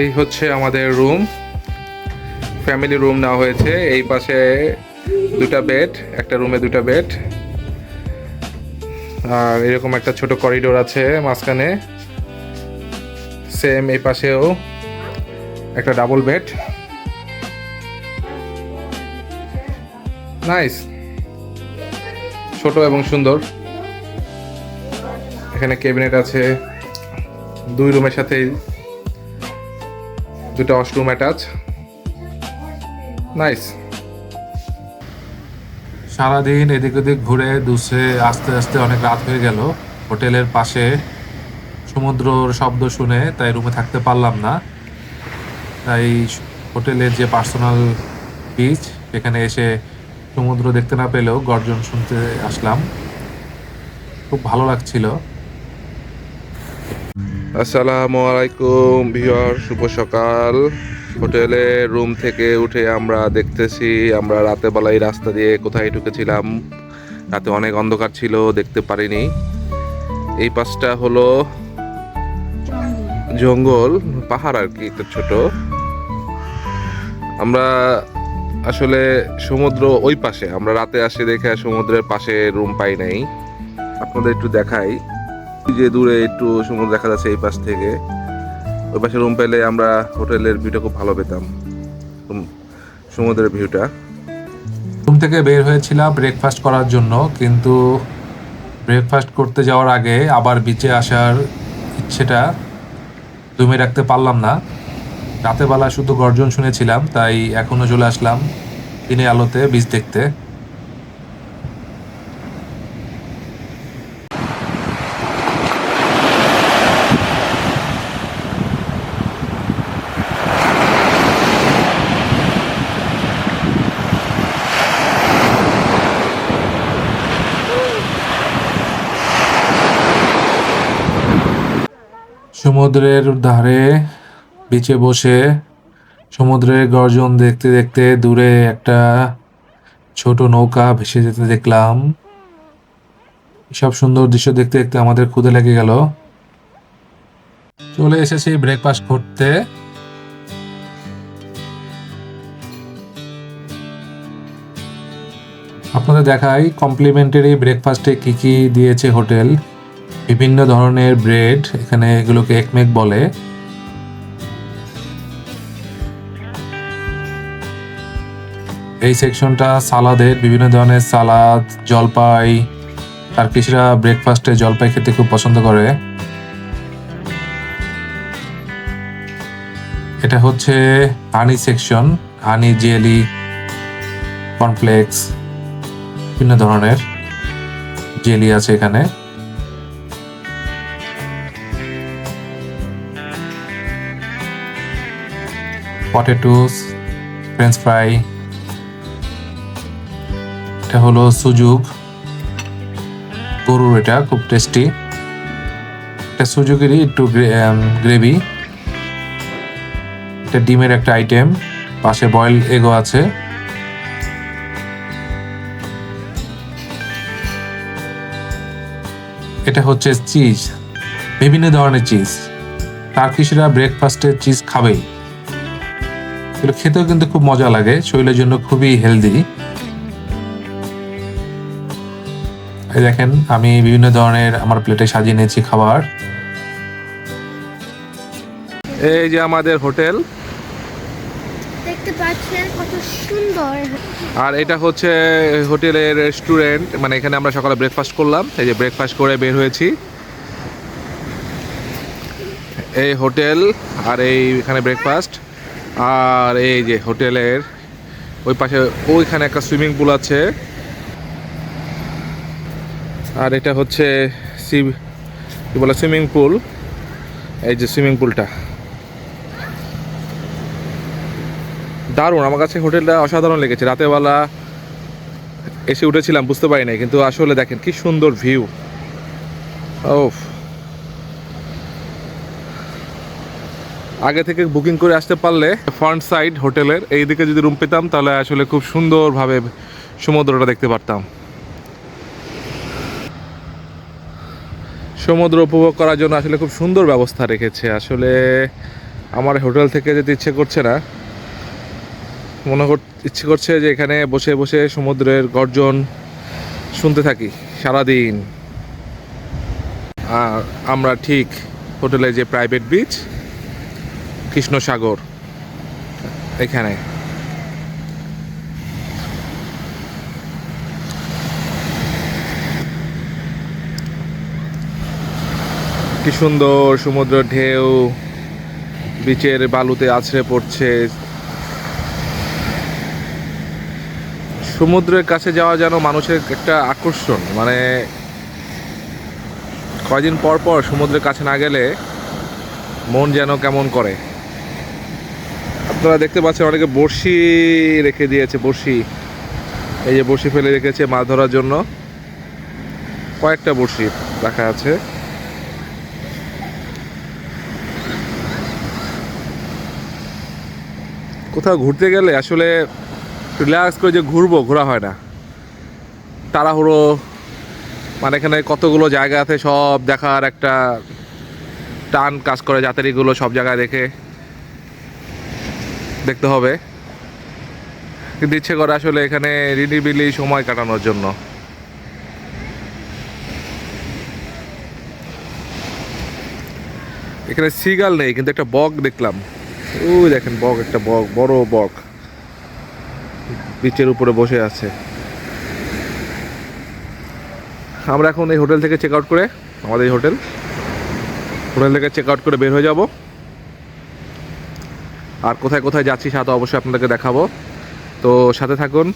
এই হচ্ছে আমাদের রুম। ফ্যামিলি রুম নেওয়া হয়েছে। এই পাশে দুটা বেড, একটা রুমে দুটা বেড। আর এরকম একটা ছোট করিডোর আছে মাঝখানে। সেম এই পাশেও একটা ডাবল বেড নাইস ছোট এবং সুন্দর। এখানে ক্যাবিনেট আছে। দুই রুমের সাথে দুটো ওয়াশরুম অ্যাটাচ নাইস সারাদিন এদিক ওদিক ঘুরে দুসে আস্তে আস্তে অনেক রাত হয়ে গেল। হোটেলের পাশে সমুদ্রর শব্দ শুনে তাই রুমে থাকতে পারলাম না। তাই হোটেলের যে পার্সোনাল বিচ সেখানে এসে সমুদ্র দেখতে না পেলেও গর্জন শুনতে আসলাম। খুব ভালো লাগছিল। আসসালামু আলাইকুম ভিউয়ার শুভ সকাল। হোটেলে রুম থেকে উঠে আমরা দেখতেছি আমরা রাতে বেলায় রাস্তা দিয়ে কোথায় ঢুকেছিলাম। রাতে অনেক অন্ধকার ছিল দেখতে পারিনি। এই পাশটা হলো জঙ্গল। পাহাড় আর কি তো ছোট। আমরা আসলে সমুদ্র ওই পাশে আমরা রাতে আসে দেখে সমুদ্রের পাশে রুম পাই নাই। আপনাদের একটু দেখাই। যে দূরে একটু সমুদ্র দেখা যাচ্ছে এই পাশ থেকে, ওই পাশে রুম পেলে আমরা হোটেলের ভিউটা খুব ভালো পেতাম সমুদ্রের ভিউটা রুম থেকে বের হয়েছিলাম ব্রেকফাস্ট করার জন্য, কিন্তু ব্রেকফাস্ট করতে যাওয়ার আগে আবার বিচে আসার ইচ্ছেটা দমে রাখতে পারলাম না। রাতের বেলা শুধু গর্জন শুনেছিলাম, তাই এখনও চলে আসলাম দিনের আলোতে বীজ দেখতে। সমুদ্রের ধারে বিচে বসে সমুদ্রের গর্জন দেখতে দেখতে দূরে একটা ছোট নৌকা ভেসে যেতে দেখলাম। সব সুন্দর দৃশ্য দেখতে দেখতে আমাদের ক্ষুদে লেগে গেল। চলে এসেছি ব্রেকফাস্ট করতে। আপনাদের দেখাই কমপ্লিমেন্টারি ব্রেকফাস্টে কি কি দিয়েছে হোটেল বিভিন্ন ধরনের ব্রেড এখানে এগুলোকে একমেক বলে। এই সেকশনটা সালাদের, বিভিন্ন ধরনের সালাদ, জলপাই, আর টার্কিশরা ব্রেকফাস্টে জলপাই খেতে খুব পছন্দ করে। এটা হচ্ছে honey section honey jelly cornflakes বিভিন্ন ধরনের জেলি আছে এখানে। পটেটোস ফ্রেঞ্চ ফ্রাই এটা হলো সুজুক গরুর এটা খুব টেস্টি এটা সুজুকেরই একটু গ্রেভি এটা ডিমের একটা আইটেম পাশে বয়েল এগো আছে। এটা হচ্ছে চিজ বিভিন্ন ধরনের চিজ টার্কিশরা ব্রেকফাস্টে চিজ খাবেই। এগুলো খেতেও কিন্তু খুব মজা লাগে শরীরের জন্য খুবই হেলদি এই দেখেন আমি বিভিন্ন ধরনের আমার প্লেটে সাজিয়ে নিয়েছি খাবার। এই যে আমাদের হোটেল। দেখতে পাচ্ছেন কত সুন্দর। আর এটা হচ্ছে হোটেলের রেস্টুরেন্ট মানে এখানে আমরা সকালে ব্রেকফাস্ট করলাম এই যে ব্রেকফাস্ট করে বের হয়েছি। এই হোটেল আর এই এখানে ব্রেকফাস্ট আর এই যে হোটেলের ওই পাশে ওইখানে একটা সুইমিং পুল আছে। আর এটা হচ্ছে কি বলে, সুইমিং পুল। এই যে সুইমিং পুলটা। দারুণ, আমার কাছে হোটেলটা অসাধারণ লেগেছে। রাতেরবেলা এসে উঠেছিলাম, বুঝতে পারি নাই, কিন্তু আসলে দেখেন কি সুন্দর ভিউ ও আগে থেকে বুকিং করে আসতে পারলে ফ্রন্ট সাইড হোটেলের এই দিকে যদি রুম পেতাম, তাহলে আসলে খুব সুন্দরভাবে সমুদ্রটা দেখতে পারতাম। সমুদ্র উপভোগ করার জন্য আসলে খুব সুন্দর ব্যবস্থা রেখেছে। আসলে আমার হোটেল থেকে যেতে ইচ্ছে করছে না। মনে কর ইচ্ছে করছে যে এখানে বসে বসে সমুদ্রের গর্জন শুনতে থাকি সারাদিন। আর আমরা ঠিক হোটেলে যে প্রাইভেট বিচ কৃষ্ণসাগর। এখানে। কি সুন্দর সমুদ্রের ঢেউ বিচের বালুতে আছড়ে পড়ছে। সমুদ্রের কাছে যাওয়া যেন মানুষের একটা আকর্ষণ মানে কয়দিন পর পর সমুদ্রের কাছে না গেলে মন যেন কেমন করে। আপনারা দেখতে পাচ্ছেন অনেকে বড়শি রেখে দিয়েছে, বড়শি। এই যে বড়শি ফেলে রেখেছে মাছ ধরার জন্য। কয়েকটা বড়শি রাখা আছে। কোথাও ঘুরতে গেলে আসলে রিল্যাক্স করে যে ঘুরবো, ঘোরা হয় না। তাড়াহুড়ো মানে এখানে কতগুলো জায়গা আছে সব দেখার একটা টান কাজ করে যাত্রীগুলো সব জায়গায় দেখে। দেখতে হবে। কিন্তু ইচ্ছে করে আসলে এখানে রিনিবিলি সময় কাটানোর জন্য। এখানে সিগাল নেই, কিন্তু একটা বক দেখলাম। ওই দেখেন বক, একটা বক, বড় বক। বিচের উপরে বসে আছে। আমরা এখন এই হোটেল থেকে চেক আউট করে, আমাদের এই হোটেল। হোটেল থেকে চেক আউট করে বের হয়ে যাব। আর কোথায় কোথায় যাচ্ছি সাথে অবশ্যই আপনাদেরকে দেখাবো। তো সাথে থাকুন।